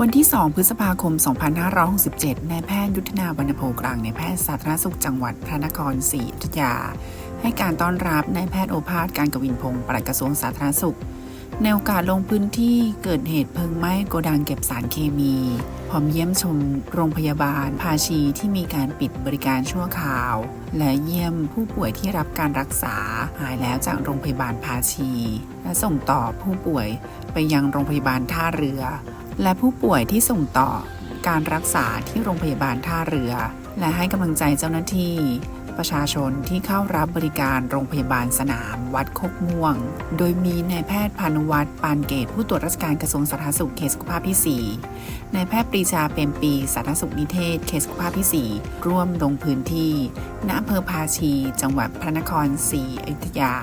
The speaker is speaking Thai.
วันที่ 2 พฤษภาคม 2567 นายแพทย์ยุทธนาวรรณโพกลางในายแพทย์สาธารณสุขจังหวัดพระนครศรีอยุธยา ให้การต้อนรับนายแพทย์โอภาสการกวินพงศ์ปลัดกระทรวงสาธารณสุข ในโอกาสลงพื้นที่เกิดเหตุเพลิงไหม้โกดังเก็บสารเคมี พร้อมเยี่ยมชมโรงพยาบาล ภาชีที่มีการปิดบริการชั่วคราว และเยี่ยมผู้ป่วยที่รับการรักษาหายแล้วจากโรงพยาบาลภาชี และส่งต่อผู้ป่วยไปยังโรงพยาบาลท่าเรือ และผู้ป่วยที่ส่งต่อการรักษาที่โรงพยาบาลท่าเรือ และให้กำลังใจเจ้าหน้าที่ ประชาชนที่เข้ารับบริการโรงพยาบาลสนาม วัดโคกม่วง โดยมีนายแพทย์พานุวัฒน์ปานเกต ผู้ตรวจราชการกระทรวงสาธารณสุขเขตสุขภาพที่ 4 นายแพทย์ปรีชาเปรมปีสาธารณสุขนิเทศเขตสุขภาพที่ 4 ร่วมลงพื้นที่ณอำเภอภาชี จังหวัดพระนครศรีอยุธยา